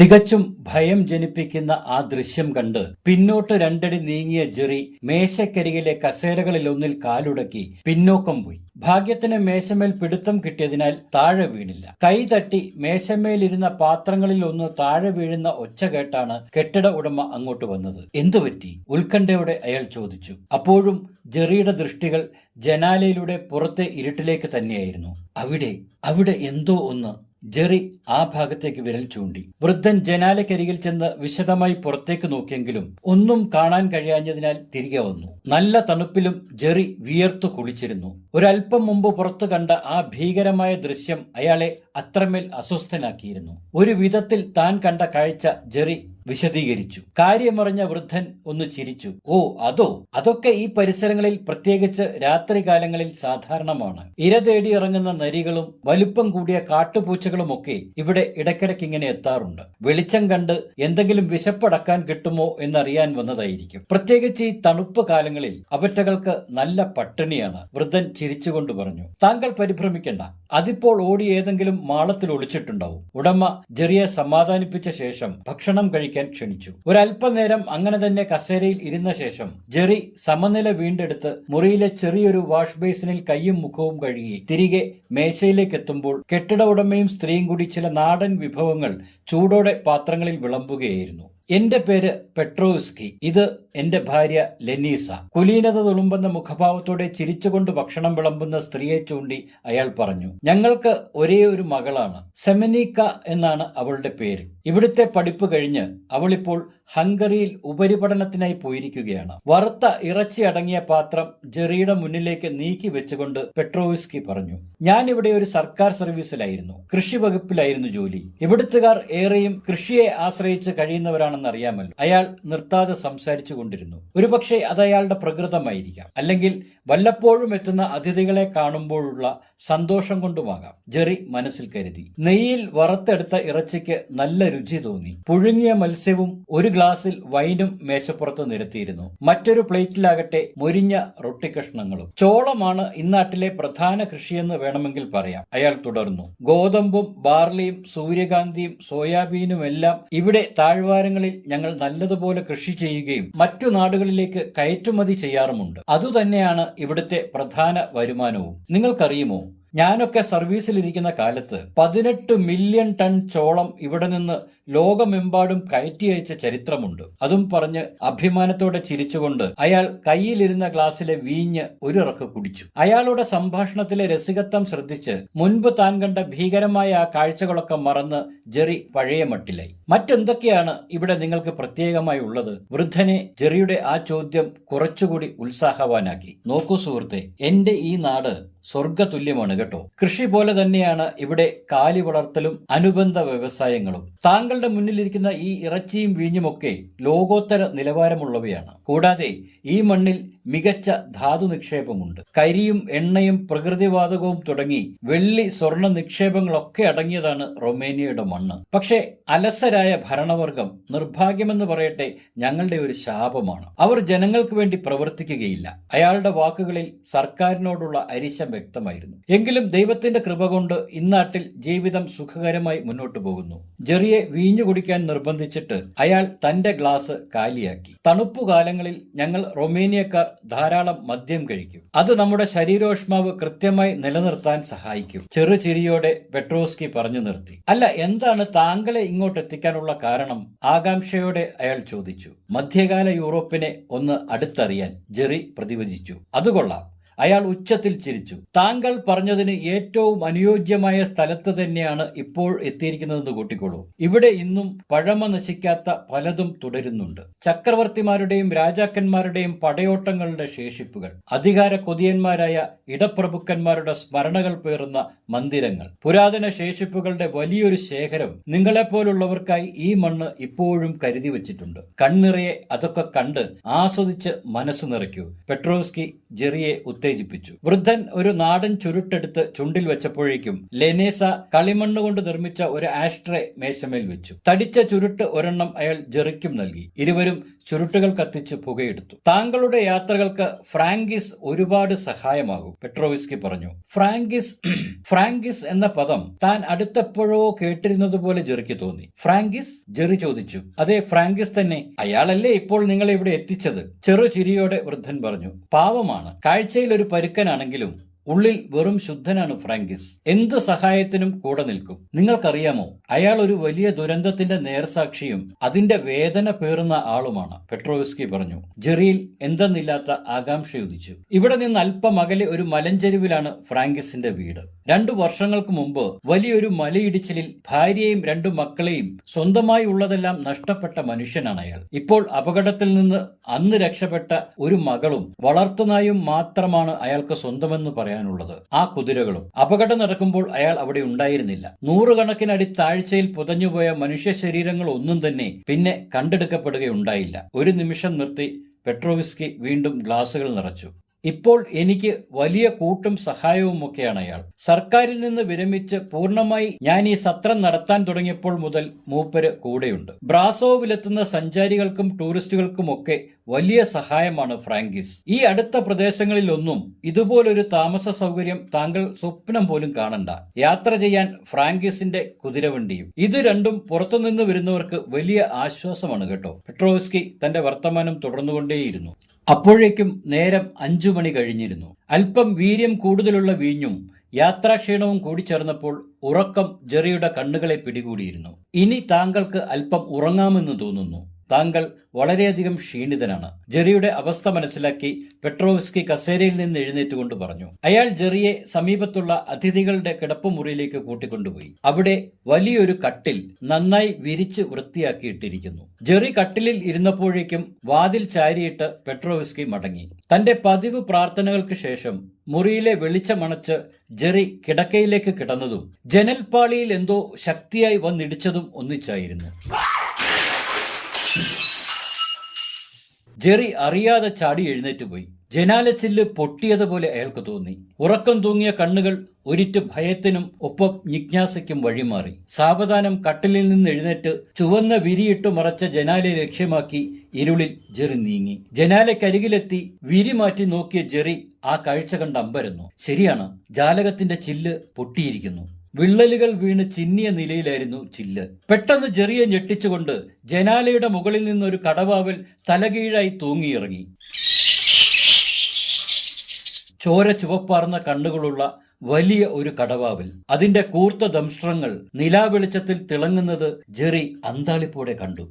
തികച്ചും ഭയം ജനിപ്പിക്കുന്ന ആ ദൃശ്യം കണ്ട് പിന്നോട്ട് രണ്ടടി നീങ്ങിയ ജെറി മേശക്കരികിലെ കസേരകളിൽ ഒന്നിൽ കാലുടക്കി പിന്നോക്കം പോയി. ഭാഗ്യത്തിന് മേശമേൽ പിടുത്തം കിട്ടിയതിനാൽ താഴെ വീണില്ല. കൈ തട്ടി മേശമേലിരുന്ന പാത്രങ്ങളിൽ ഒന്ന് താഴെ വീഴുന്ന ഒച്ച കേട്ടാണ് കെട്ടിട ഉടമ അങ്ങോട്ട് വന്നത്. എന്തുപറ്റി ഉത്കണ്ഠയോടെ അയാൾ ചോദിച്ചു. അപ്പോഴും ജെറിയുടെ ദൃഷ്ടികൾ ജനാലയിലൂടെ പുറത്തെ ഇരുട്ടിലേക്ക് തന്നെയായിരുന്നു. അവിടെ അവിടെ എന്തോ ഒന്ന് ജെറി ആ ഭാഗത്തേക്ക് വിരൽ ചൂണ്ടി. വൃദ്ധൻ ജനാലക്കരികിൽ ചെന്ന് വിശദമായി പുറത്തേക്ക് നോക്കിയെങ്കിലും ഒന്നും കാണാൻ കഴിയാഞ്ഞതിനാൽ തിരികെ വന്നു. നല്ല തണുപ്പിലും ജെറി വിയർത്തു കുളിച്ചിരുന്നു. ഒരല്പം മുമ്പ് പുറത്തു കണ്ട ആ ഭീകരമായ ദൃശ്യം അയാളെ അത്രമേൽ അസ്വസ്ഥനാക്കിയിരുന്നു. ഒരു വിധത്തിൽ താൻ കണ്ട കാഴ്ച ജെറി വിശദീകരിച്ചു. കാര്യമറിഞ്ഞ വൃദ്ധൻ ഒന്ന് ചിരിച്ചു. ഓ അതോ? അതൊക്കെ ഈ പരിസരങ്ങളിൽ പ്രത്യേകിച്ച് രാത്രികാലങ്ങളിൽ സാധാരണമാണ്. ഇര തേടി ഇറങ്ങുന്ന നരികളും വലുപ്പം കൂടിയ കാട്ടുപൂച്ചകളുമൊക്കെ ഇവിടെ ഇടയ്ക്കിടയ്ക്ക് ഇങ്ങനെ എത്താറുണ്ട്. വെളിച്ചം കണ്ട് എന്തെങ്കിലും വിശപ്പടക്കാൻ കിട്ടുമോ എന്നറിയാൻ വന്നതായിരിക്കും. പ്രത്യേകിച്ച് ഈ തണുപ്പ് കാലങ്ങളിൽ അവറ്റകൾക്ക് നല്ല പട്ടിണിയാണ് വൃദ്ധൻ ചിരിച്ചുകൊണ്ട് പറഞ്ഞു. താങ്കൾ പരിഭ്രമിക്കണ്ട. അതിപ്പോൾ ഓടി ഏതെങ്കിലും മാളത്തിൽ ഒളിച്ചിട്ടുണ്ടാവും. ഉടമ ജെറിയെ സമാധാനിപ്പിച്ച ശേഷം ഭക്ഷണം കഴിക്കാൻ ക്ഷണിച്ചു. ഒരല്പനേരം അങ്ങനെ തന്നെ കസേരയിൽ ഇരുന്ന ശേഷം ജെറി സമനില വീണ്ടെടുത്ത് മുറിയിലെ ചെറിയൊരു വാഷ് ബേസിനിൽ കൈയും മുഖവും കഴുകി തിരികെ മേശയിലേക്ക് എത്തുമ്പോൾ കെട്ടിട ഉടമയും സ്ത്രീയും കൂടി ചില നാടൻ വിഭവങ്ങൾ ചൂടോടെ പാത്രങ്ങളിൽ വിളമ്പുകയായിരുന്നു. എന്റെ പേര് പെട്രോസ്കി ഇത് എന്റെ ഭാര്യ ലെനീസ. കുലീനത തുളുമ്പുന്ന മുഖഭാവത്തോടെ ചിരിച്ചുകൊണ്ട് ഭക്ഷണം വിളമ്പുന്ന സ്ത്രീയെ ചൂണ്ടി അയാൾ പറഞ്ഞു ഞങ്ങൾക്ക് ഒരേ ഒരു മകളാണ് സെമനീക്ക എന്നാണ് അവളുടെ പേര്. ഇവിടുത്തെ പഠിപ്പ് കഴിഞ്ഞ് അവളിപ്പോൾ ഹംഗറിയിൽ ഉപരിപഠനത്തിനായി പോയിരിക്കുകയാണ്. വറുത്ത ഇറച്ചി അടങ്ങിയ പാത്രം ജെറിയുടെ മുന്നിലേക്ക് നീക്കി വെച്ചുകൊണ്ട് പെട്രോവിസ്കി പറഞ്ഞു ഞാൻ ഇവിടെ ഒരു സർക്കാർ സർവീസിലായിരുന്നു കൃഷി വകുപ്പിലായിരുന്നു ജോലി. ഇവിടുത്തുകാർ ഏറെയും കൃഷിയെ ആശ്രയിച്ച് കഴിയുന്നവരാണെന്ന് അറിയാമല്ലോ അയാൾ നിർത്താതെ സംസാരിച്ചു കൊണ്ടിരുന്നു ഒരുപക്ഷെ അത് അയാളുടെ പ്രകൃതമായിരിക്കാം. അല്ലെങ്കിൽ വല്ലപ്പോഴും എത്തുന്ന അതിഥികളെ കാണുമ്പോഴുള്ള സന്തോഷം കൊണ്ടുമാകാം. ജെറി മനസ്സിൽ കരുതി. നെയ്യിൽ വറുത്തെടുത്ത ഇറച്ചിക്ക് നല്ല രുചി തോന്നി. പുഴുങ്ങിയ മത്സ്യവും ഒരു ഗ്ലാസ്സിൽ വൈനും മേശപ്പുറത്ത് നിരത്തിയിരുന്നു. മറ്റൊരു പ്ലേറ്റിലാകട്ടെ മൊരിഞ്ഞ റൊട്ടി കഷ്ണങ്ങളും. ചോളമാണ് ഇന്നാട്ടിലെ പ്രധാന കൃഷിയെന്ന് വേണമെങ്കിൽ പറയാം. അയാൾ തുടർന്നു. ഗോതമ്പും ബാർലിയും സൂര്യകാന്തിയും സോയാബീനും എല്ലാം ഇവിടെ താഴ്വാരങ്ങളിൽ ഞങ്ങൾ നല്ലതുപോലെ കൃഷി ചെയ്യുകയും മറ്റു നാടുകളിലേക്ക് കയറ്റുമതി ചെയ്യാറുമുണ്ട്. അതുതന്നെയാണ് ഇവിടുത്തെ പ്രധാന വരുമാനവും. നിങ്ങൾക്കറിയുമോ? ഞാനൊക്കെ സർവീസിലിരിക്കുന്ന കാലത്ത് പതിനെട്ട് മില്യൺ ടൺ ചോളം ഇവിടെ നിന്ന് ലോകമെമ്പാടും കയറ്റി അയച്ച ചരിത്രമുണ്ട്. അതും പറഞ്ഞ് അഭിമാനത്തോടെ ചിരിച്ചുകൊണ്ട് അയാൾ കയ്യിലിരുന്ന ഗ്ലാസ്സിലെ വീഞ്ഞ് ഒരിറക്ക് കുടിച്ചു. അയാളുടെ സംഭാഷണത്തിലെ രസികത്വം ശ്രദ്ധിച്ച് മുൻപ് താൻ കണ്ട ഭീകരമായ ആ കാഴ്ചകളൊക്കെ മറന്ന് ജെറി പഴയ മട്ടിലായി. മറ്റെന്തൊക്കെയാണ് ഇവിടെ നിങ്ങൾക്ക് പ്രത്യേകമായി ഉള്ളത്? വൃദ്ധനെ ജെറിയുടെ ആ ചോദ്യം കുറച്ചുകൂടി ഉത്സാഹവാനാക്കി. നോക്കൂ സുഹൃത്തെ എന്റെ ഈ നാട് സ്വർഗതുല്യമാണ് കേട്ടോ. കൃഷി പോലെ തന്നെയാണ് ഇവിടെ കാലി വളർത്തലും അനുബന്ധ വ്യവസായങ്ങളും. താങ്കളുടെ മുന്നിലിരിക്കുന്ന ഈ ഇറച്ചിയും വീഞ്ഞുമൊക്കെ ലോകോത്തര നിലവാരമുള്ളവയാണ്. കൂടാതെ ഈ മണ്ണിൽ മികച്ച ധാതു നിക്ഷേപമുണ്ട് കരിയും എണ്ണയും പ്രകൃതിവാതകവും തുടങ്ങി വെള്ളി സ്വർണ നിക്ഷേപങ്ങളൊക്കെ അടങ്ങിയതാണ് റൊമേനിയയുടെ മണ്ണ്. പക്ഷേ അലസരായ ഭരണവർഗം നിർഭാഗ്യമെന്ന് പറയട്ടെ ഞങ്ങളുടെ ഒരു ശാപമാണ്. അവർ ജനങ്ങൾക്ക് വേണ്ടി പ്രവർത്തിക്കുകയില്ല. അയാളുടെ വാക്കുകളിൽ സർക്കാരിനോടുള്ള അരിശം വ്യക്തമായിരുന്നു. എങ്കിലും ദൈവത്തിന്റെ കൃപ കൊണ്ട് ഇന്നാട്ടിൽ ജീവിതം സുഖകരമായി മുന്നോട്ടു പോകുന്നു. ജെറിയെ വീഞ്ഞു കുടിക്കാൻ നിർബന്ധിച്ചിട്ട് അയാൾ തന്റെ ഗ്ലാസ് കാലിയാക്കി. തണുപ്പുകാലങ്ങളിൽ ഞങ്ങൾ റൊമേനിയക്കാർ ധാരാളം മദ്യം കഴിക്കും. അത് നമ്മുടെ ശരീരോഷ്മാവ് കൃത്യമായി നിലനിർത്താൻ സഹായിക്കും. ചെറുചിരിയോടെ പെട്രോസ്കി പറഞ്ഞു നിർത്തി. അല്ല എന്താണ് താങ്കളെ ഇങ്ങോട്ട് എത്തിക്കാനുള്ള കാരണം? ആകാംക്ഷയോടെ അയാൾ ചോദിച്ചു. മധ്യകാല യൂറോപ്പിനെ ഒന്ന് അടുത്തറിയാൻ ജെറി പ്രതിവചിച്ചു. അതുകൊള്ളാം അയാൾ ഉച്ചത്തിൽ ചിരിച്ചു. താങ്കൾ പറഞ്ഞതിന് ഏറ്റവും അനുയോജ്യമായ സ്ഥലത്ത് തന്നെയാണ് ഇപ്പോൾ എത്തിയിരിക്കുന്നതെന്ന് കൂട്ടിക്കോളൂ. ഇവിടെ ഇന്നും പഴമ നശിക്കാത്ത പലതും തുടരുന്നുണ്ട്. ചക്രവർത്തിമാരുടെയും രാജാക്കന്മാരുടെയും പടയോട്ടങ്ങളുടെ ശേഷിപ്പുകൾ അധികാര കൊതിയന്മാരായ ഇടപ്രഭുക്കന്മാരുടെ സ്മരണകൾ പേറുന്ന മന്ദിരങ്ങൾ പുരാതന ശേഷിപ്പുകളുടെ വലിയൊരു ശേഖരം നിങ്ങളെപ്പോലുള്ളവർക്കായി ഈ മണ്ണ് ഇപ്പോഴും കരുതി വച്ചിട്ടുണ്ട്. കണ്ണിറയെ അതൊക്കെ കണ്ട് ആസ്വദിച്ച് മനസ്സ് നിറയ്ക്കൂ. പെട്രോസ്കി ജെറിയെ ഉത്തരവ് ഉത്തേജിപ്പിച്ചു. വൃദ്ധൻ ഒരു നാടൻ ചുരുട്ടെടുത്ത് ചുണ്ടിൽ വെച്ചപ്പോഴേക്കും ലെനേസ കളിമണ്ണ് കൊണ്ട് നിർമ്മിച്ച ഒരു ആഷ്ട്രേ മേശമേൽ വെച്ചു. തടിച്ച ചുരുട്ട് ഒരെണ്ണം അയാൾ ജെറിക്കും നൽകി. ഇരുവരും ചുരുട്ടുകൾ കത്തിച്ച് പുകയെടുത്തു. താങ്കളുടെ യാത്രകൾക്ക് ഫ്രാങ്കിസ് ഒരുപാട് സഹായമാകും പെട്രോവിസ്കി പറഞ്ഞു. ഫ്രാങ്കിസ് ഫ്രാങ്കിസ് എന്ന പദം താൻ അടുത്തെപ്പോഴോ കേട്ടിരുന്നത് പോലെ ജെറിക്ക് തോന്നി. ഫ്രാങ്കിസ്? ജെറി ചോദിച്ചു. അതെ ഫ്രാങ്കിസ് തന്നെ. അയാളല്ലേ ഇപ്പോൾ നിങ്ങളെ ഇവിടെ എത്തിച്ചത്? ചെറു ചിരിയോടെ വൃദ്ധൻ പറഞ്ഞു. പാവമാണ്. കാഴ്ചയിൽ ഒരു പരുക്കനാണെങ്കിലും ഉള്ളിൽ വെറും ശുദ്ധനാണ് ഫ്രാങ്കിസ്. എന്ത് സഹായത്തിനും കൂടെ നിൽക്കും. നിങ്ങൾക്കറിയാമോ അയാൾ ഒരു വലിയ ദുരന്തത്തിന്റെ നേർസാക്ഷിയും അതിന്റെ വേദന പേറുന്ന ആളുമാണ് പെട്രോവിസ്കി പറഞ്ഞു. ജെറിയിൽ എന്തെന്നില്ലാത്ത ആകാംക്ഷ ഉദിച്ചു. ഇവിടെ നിന്ന് അല്പം അകലെ ഒരു മലഞ്ചെരുവിലാണ് ഫ്രാങ്കിസിന്റെ വീട്. രണ്ടു വർഷങ്ങൾക്ക് മുമ്പ് വലിയൊരു മലയിടിച്ചിലിൽ ഭാര്യയും രണ്ടു മക്കളെയും സ്വന്തമായി ഉള്ളതെല്ലാം നഷ്ടപ്പെട്ട മനുഷ്യനാണ് അയാൾ. ഇപ്പോൾ അപകടത്തിൽ നിന്ന് അന്ന് രക്ഷപ്പെട്ട ഒരു മകളും വളർത്തുനായും മാത്രമാണ് അയാൾക്ക് സ്വന്തമെന്ന് പറയാനുള്ളത്. ആ കുതിരകളും. അപകടം നടക്കുമ്പോൾ അയാൾ അവിടെ ഉണ്ടായിരുന്നില്ല. നൂറുകണക്കിനടി താഴ്ചയിൽ പുതഞ്ഞുപോയ മനുഷ്യ ശരീരങ്ങൾ ഒന്നും തന്നെ പിന്നെ കണ്ടെടുക്കപ്പെടുകയുണ്ടായില്ല. ഒരു നിമിഷം നിർത്തി പെട്രോവിസ്കി വീണ്ടും ഗ്ലാസുകൾ നിറച്ചു. ഇപ്പോൾ എനിക്ക് വലിയ കൂട്ടും സഹായവുമൊക്കെയാണ് അയാൾ. സർക്കാരിൽ നിന്ന് വിരമിച്ച് പൂർണമായി ഞാൻ ഈ സത്രം നടത്താൻ തുടങ്ങിയപ്പോൾ മുതൽ മൂപ്പര് കൂടെയുണ്ട്. ബ്രാസോവിലെത്തുന്ന സഞ്ചാരികൾക്കും ടൂറിസ്റ്റുകൾക്കുമൊക്കെ വലിയ സഹായമാണ് ഫ്രാങ്കിസ്. ഈ അടുത്ത പ്രദേശങ്ങളിലൊന്നും ഇതുപോലൊരു താമസ സൗകര്യം താങ്കൾ സ്വപ്നം പോലും കാണണ്ട. യാത്ര ചെയ്യാൻ ഫ്രാങ്കിസിന്റെ കുതിരവണ്ടിയും. ഇത് രണ്ടും പുറത്തുനിന്ന് വരുന്നവർക്ക് വലിയ ആശ്വാസമാണ് കേട്ടോ. പെട്രോവിസ്കി തന്റെ വർത്തമാനം തുടർന്നുകൊണ്ടേയിരുന്നു. അപ്പോഴേക്കും നേരം അഞ്ചു മണി കഴിഞ്ഞിരുന്നു. അല്പം വീര്യം കൂടുതലുള്ള വീഞ്ഞും യാത്രാക്ഷീണവും കൂടി ചേർന്നപ്പോൾ ഉറക്കം ജെറിയുടെ കണ്ണുകളെ പിടികൂടിയിരുന്നു. ഇനി താങ്കൾക്ക് അല്പം ഉറങ്ങാമെന്ന് തോന്നുന്നു. താങ്കൾ വളരെയധികം ക്ഷീണിതനാണ്. ജെറിയുടെ അവസ്ഥ മനസ്സിലാക്കി പെട്രോവിസ്കി കസേരയിൽ നിന്ന് എഴുന്നേറ്റുകൊണ്ട് പറഞ്ഞു. അയാൾ ജെറിയെ സമീപത്തുള്ള അതിഥികളുടെ കിടപ്പുമുറിയിലേക്ക് കൂട്ടിക്കൊണ്ടുപോയി. അവിടെ വലിയൊരു കട്ടിൽ നന്നായി വിരിച്ച് വൃത്തിയാക്കിയിട്ടിരിക്കുന്നു. ജെറി കട്ടിലിൽ ഇരുന്നപ്പോഴേക്കും വാതിൽ ചാരിയിട്ട് പെട്രോവിസ്കി മടങ്ങി. തന്റെ പതിവ് പ്രാർത്ഥനകൾക്ക് ശേഷം മുറിയിലെ വെളിച്ചമണച്ച് ജെറി കിടക്കയിലേക്ക് കിടന്നതും ജനൽപ്പാളിയിൽ എന്തോ ശക്തിയായി വന്നിടിച്ചതും ഒന്നിച്ചായിരുന്നു. ജെറി അറിയാതെ ചാടി എഴുന്നേറ്റ് പോയി. ജനാലച്ചില്ല് പൊട്ടിയതുപോലെ അയാൾക്ക് തോന്നി. ഉറക്കം തൂങ്ങിയ കണ്ണുകൾ ഒരിറ്റ് ഭയത്തിനും ഒപ്പം ജിജ്ഞാസയ്ക്കും വഴിമാറി. സാവധാനം കട്ടിലിൽ നിന്ന് എഴുന്നേറ്റ് ചുവന്ന വിരിയിട്ട് മറച്ച ജനാലയെ ലക്ഷ്യമാക്കി ഇരുളിൽ ജെറി നീങ്ങി. ജനാലയ്ക്കരികിലെത്തി വിരി മാറ്റി നോക്കിയ ജെറി ആ കാഴ്ച കണ്ട് അമ്പരന്നു. ശരിയാണ് ജാലകത്തിന്റെ ചില്ല് പൊട്ടിയിരിക്കുന്നു. വിള്ളലുകൾ വീണ് ചിന്നിയ നിലയിലായിരുന്നു ചില്ല്. പെട്ടെന്ന് ജെറിയെ ഞെട്ടിച്ചുകൊണ്ട് ജനാലയുടെ മുകളിൽ നിന്നൊരു കടവാവൽ തലകീഴായി തൂങ്ങിയിറങ്ങി. ചോര ചുവപ്പാർന്ന കണ്ണുകളുള്ള വലിയ ഒരു കടവാവിൽ. അതിന്റെ കൂർത്ത ദംഷ്ട്രങ്ങൾ നിലാവെളിച്ചത്തിൽ തിളങ്ങുന്നത് ജെറി അന്താളിപ്പോടെ കണ്ടു.